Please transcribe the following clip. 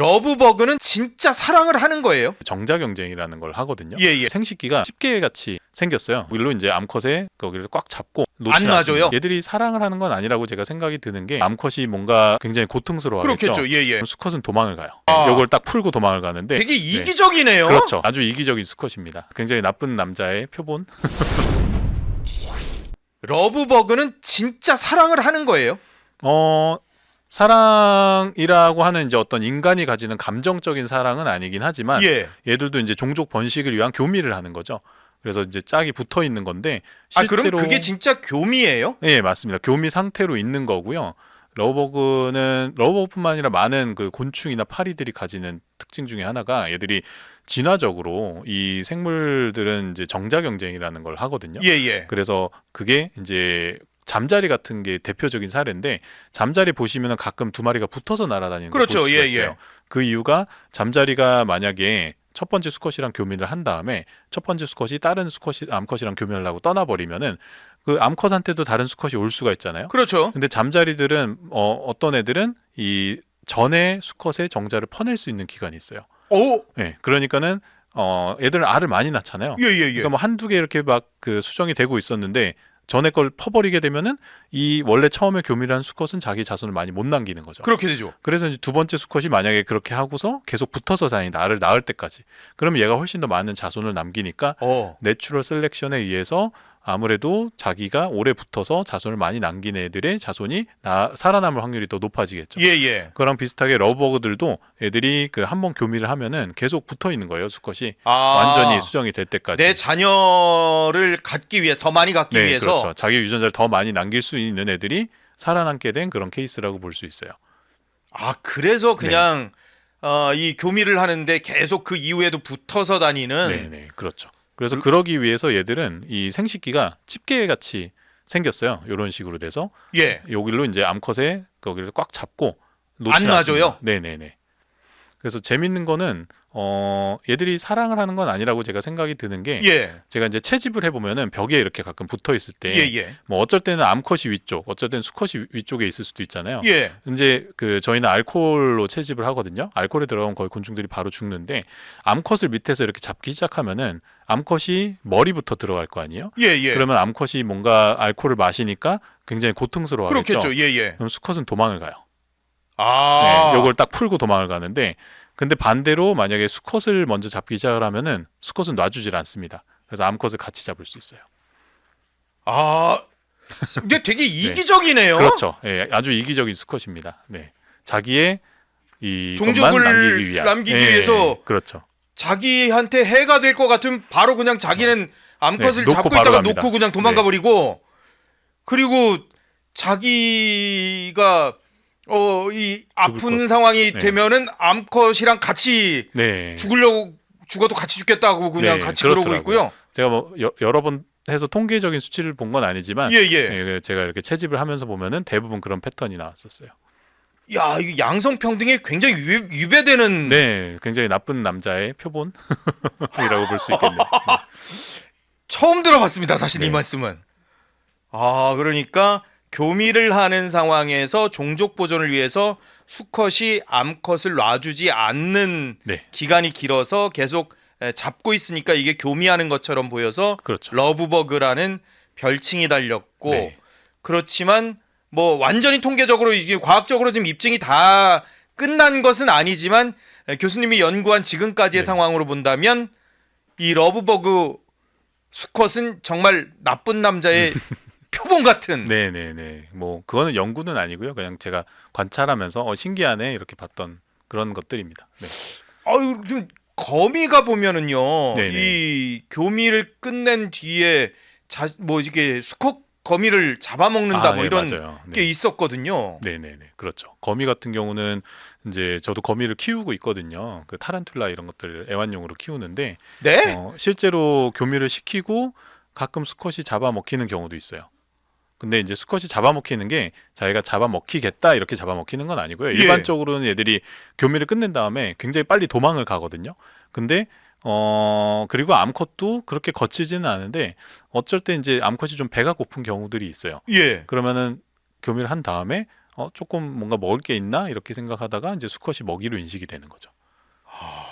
러브버그는 진짜 사랑을 하는 거예요. 정자 경쟁이라는 걸 하거든요. 예, 예. 생식기가 집게 같이 생겼어요. 일로 이제 암컷에 거기를 꽉 잡고 놓지 안 놔줘요? 않습니다. 얘들이 사랑을 하는 건 아니라고 제가 생각이 드는 게 암컷이 뭔가 굉장히 고통스러워하겠죠. 그렇겠죠. 예, 예. 수컷은 도망을 가요. 아. 요걸 딱 풀고 도망을 가는데 되게 이기적이네요. 그렇죠. 아주 이기적인 수컷입니다. 굉장히 나쁜 남자의 표본. 러브버그는 진짜 사랑을 하는 거예요. 어 사랑이라고 하는 이제 어떤 인간이 가지는 감정적인 사랑은 아니긴 하지만 예. 얘들도 이제 종족 번식을 위한 교미를 하는 거죠. 그래서 이제 짝이 붙어 있는 건데 아 실제로 그럼 그게 진짜 교미예요? 예 맞습니다. 교미 상태로 있는 거고요. 러버그는 러버그뿐만 아니라 많은 그 곤충이나 파리들이 가지는 특징 중에 하나가 얘들이 진화적으로 이 생물들은 이제 정자 경쟁이라는 걸 하거든요. 예, 예. 그래서 그게 이제 잠자리 같은 게 대표적인 사례인데 잠자리 보시면은 가끔 두 마리가 붙어서 날아다니는 그렇죠. 예, 있어요. 예. 그 이유가 잠자리가 만약에 첫 번째 수컷이랑 교미를 한 다음에 첫 번째 수컷이 다른 수컷이 암컷이랑 교미를 하고 떠나버리면은 그 암컷한테도 다른 수컷이 올 수가 있잖아요. 그렇죠. 근데 잠자리들은 어, 어떤 애들은 이 전에 수컷의 정자를 퍼낼 수 있는 기간이 있어요. 오, 예. 그러니까는 어, 애들은 알을 많이 낳잖아요. 예, 예, 예. 그러니까 뭐 한두 개 이렇게 막 그 수정이 되고 있었는데 전에 걸 퍼버리게 되면은 이 원래 처음에 교미라는 수컷은 자기 자손을 많이 못 남기는 거죠. 그렇게 되죠. 그래서 이제 두 번째 수컷이 만약에 그렇게 하고서 계속 붙어서 다닌다. 알을 낳을 때까지. 그러면 얘가 훨씬 더 많은 자손을 남기니까 어. 내추럴 셀렉션에 의해서 아무래도 자기가 오래 붙어서 자손을 많이 남긴 애들의 자손이 나, 살아남을 확률이 더 높아지겠죠. 예, 예. 그랑 비슷하게 러버그들도 애들이 그 한 번 교미를 하면은 계속 붙어 있는 거예요 수컷이 아, 완전히 수정이 될 때까지. 내 자녀를 갖기 위해 더 많이 갖기 네, 위해서 그렇죠. 자기 유전자를 더 많이 남길 수 있는 애들이 살아남게 된 그런 케이스라고 볼 수 있어요. 아 그래서 네. 그냥 어, 이 교미를 하는데 계속 그 이후에도 붙어서 다니는 네, 네, 그렇죠. 그래서 그러기 위해서 얘들은 이 생식기가 집게 같이 생겼어요. 이런 식으로 돼서 예 여기로 이제 암컷에 거기를 꽉 잡고 놓지 안 놔줘요? 않습니다. 네, 네, 네. 그래서 재밌는 거는 어 얘들이 사랑을 하는 건 아니라고 제가 생각이 드는 게 예, 제가 이제 채집을 해보면은 벽에 이렇게 가끔 붙어 있을 때 예, 예, 뭐 어쩔 때는 암컷이 위쪽, 어쩔 때는 수컷이 위쪽에 있을 수도 있잖아요. 예. 이제 그 저희는 알코올로 채집을 하거든요. 알코올에 들어가면 거의 곤충들이 바로 죽는데 암컷을 밑에서 이렇게 잡기 시작하면은 암컷이 머리부터 들어갈 거 아니에요. 예, 예. 그러면 암컷이 뭔가 알코올을 마시니까 굉장히 고통스러워하겠죠. 그렇겠죠. 예, 예. 그럼 수컷은 도망을 가요. 아, 네, 요걸 딱 풀고 도망을 가는데 근데 반대로 만약에 수컷을 먼저 잡기 시작을 하면은 수컷은 놔주질 않습니다. 그래서 암컷을 같이 잡을 수 있어요. 아, 근데 되게 이기적이네요. 그렇죠. 예, 아주 이기적인 수컷입니다. 네. 자기의 이 종족을 남기기, 위한. 남기기 예, 위해서 그렇죠. 자기한테 해가 될 것 같으면 바로 그냥 자기는 암컷을 네, 놓고 잡고 바로 있다가 갑니다. 놓고 그냥 도망가 네. 버리고 그리고 자기가 어 이 아픈 것. 상황이 네. 되면은 암컷이랑 같이 네. 죽으려고 죽어도 같이 죽겠다고 그냥 네, 같이 그러고 그렇더라고요. 있고요. 제가 뭐 여, 여러 번 해서 통계적인 수치를 본 건 아니지만 예, 예. 예, 제가 이렇게 채집을 하면서 보면은 대부분 그런 패턴이 나왔었어요. 야, 이거 양성 평등에 굉장히 유, 유배되는 네, 굉장히 나쁜 남자의 표본이라고 볼 수 있겠네요. 네. 처음 들어봤습니다. 사실 이 네. 말씀은. 아, 그러니까 교미를 하는 상황에서 종족 보존을 위해서 수컷이 암컷을 놔주지 않는 네, 기간이 길어서 계속 에, 잡고 있으니까 이게 교미하는 것처럼 보여서 그렇죠. 러브버그라는 별칭이 달렸고 네. 그렇지만 뭐 완전히 통계적으로 이게 과학적으로 지금 입증이 다 끝난 것은 아니지만 에, 교수님이 연구한 지금까지의 네. 상황으로 본다면 이 러브버그 수컷은 정말 나쁜 남자의 표본 같은 네, 네, 네. 뭐 그거는 연구는 아니고요. 그냥 제가 관찰하면서 어, 신기하네 이렇게 봤던 그런 것들입니다. 네. 아유 좀 거미가 보면은요 네네. 이 교미를 끝낸 뒤에 자, 뭐 이게 수컷 거미를 잡아먹는다 아, 뭐 예, 이런 맞아요. 게 네. 있었거든요. 네, 네, 네. 그렇죠. 거미 같은 경우는 이제 저도 거미를 키우고 있거든요. 그 타란툴라 이런 것들을 애완용으로 키우는데 네? 어, 실제로 교미를 시키고 가끔 수컷이 잡아먹히는 경우도 있어요. 근데 이제 수컷이 잡아먹히는 게 자기가 잡아먹히겠다 이렇게 잡아먹히는 건 아니고요. 예. 일반적으로는 얘들이 교미를 끝낸 다음에 굉장히 빨리 도망을 가거든요. 근데 어 그리고 암컷도 그렇게 거치지는 않은데 어쩔 때 이제 암컷이 좀 배가 고픈 경우들이 있어요. 예. 그러면은 교미를 한 다음에 어 조금 뭔가 먹을 게 있나 이렇게 생각하다가 이제 수컷이 먹이로 인식이 되는 거죠. Thank